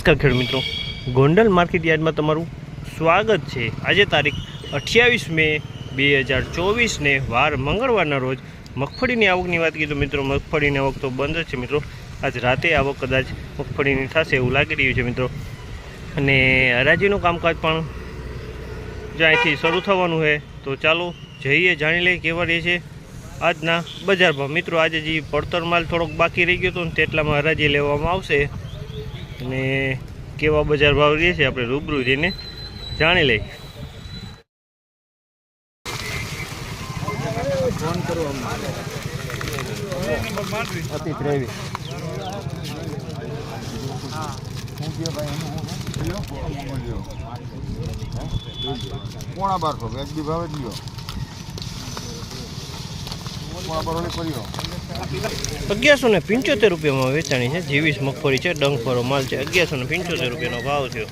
નમસ્કાર ખેડૂત મિત્રો. ગોંડલ માર્કેટ યાર્ડમાં તમારું સ્વાગત છે. આજે તારીખ અઠ્યાવીસ મે બે હજાર ચોવીસને વાર મંગળવારના રોજ મગફળીની આવકની વાત કીધું મિત્રો, મગફળીની આવક તો બંધ છે મિત્રો. આજ રાતે આવક કદાચ મગફળીની થશે એવું લાગી રહ્યું છે મિત્રો. અને હરાજીનું કામકાજ પણ જ્યાંથી શરૂ થવાનું છે, તો ચાલો જઈએ, જાણી લઈએ કેવા રહે છે આજના બજારમાં. મિત્રો, આજે જે પડતર માલ થોડોક બાકી રહી ગયો હતો ને તેટલામાં હરાજી લેવામાં આવશે. અને કેવા બજાર ભાવ રહે છે આપણે રૂબરૂ જઈને જાણી લઈએ. અતિ ત્રેવીસ પોણા બારસો એક બી ભાવે જ લ્યો. પોણા બારો કર્યો. અગિયારસો ને પંચોતેર રૂપિયામાં વેચાણી છે. જીવીસ મગફળી છે. ડંગફરો માલ છે. અગિયારસો ને પંચોતેર રૂપિયાનો ભાવ થયો.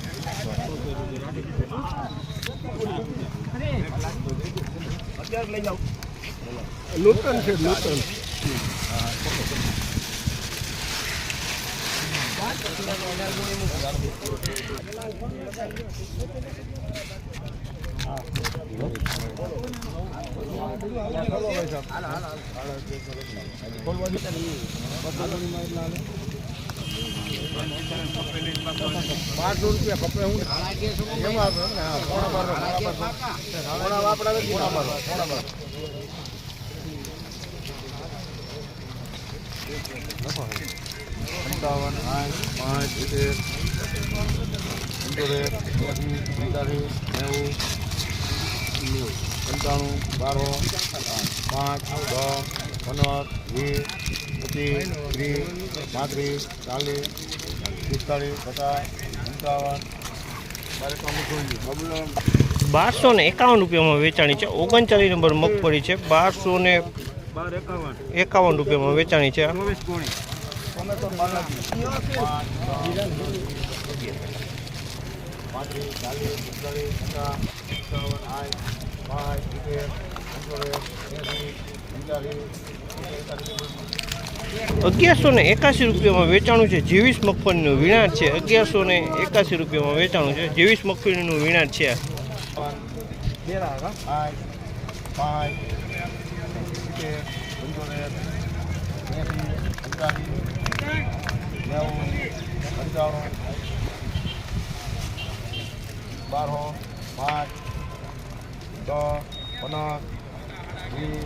નૂતન છે પાંચસો રૂપિયા કપડે હું એમાં પોણા પંચાવન આઠ પાંચ સિત્તેર પંચોતેર નેવું પંચાણું બારો પાંચ દસ પંદર વીસ પચીસ ત્રીસ પાંત્રીસ ચાલીસ પિસ્તાળીસ પચાસ પંચાવન બારસો ને એકાવન રૂપિયામાં વેચાણી છે. ઓગણચાલીસ નંબર મગફળી છે. બારસો ને એકાવન રૂપિયામાં વેચાણી છે. પંચોતેર એંસી પંચાલીસ અગિયારસો ને એકાસી રૂપિયામાં વેચાણું છે. જીવીસ મગફળીનું વીણાટ છે. અગિયારસો ને એકાસી રૂપિયામાં વેચાણું છે. જીવીસ મગફળીનું વીણાટ છે. બારો પાંચ દસ પંદર વીસ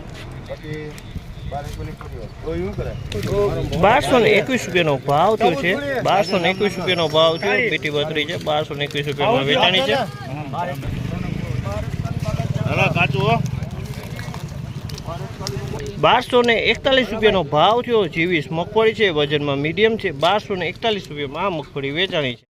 પચીસ બારસો ને એકવીસ રૂપિયાનો ભાવ થયો છે. બારસો ને એકવીસ રૂપિયાનો ભાવ થયો. પેટી બત્રી છે. બારસો ને એકવીસ રૂપિયામાં વેચાણી છે. બારસો ને એકતાલીસ રૂપિયાનો ભાવ થયો. જીવીસ મગફળી છે. વજનમાં મીડિયમ છે. બારસો ને એકતાલીસ રૂપિયામાં આ મગફળી વેચાણી છે.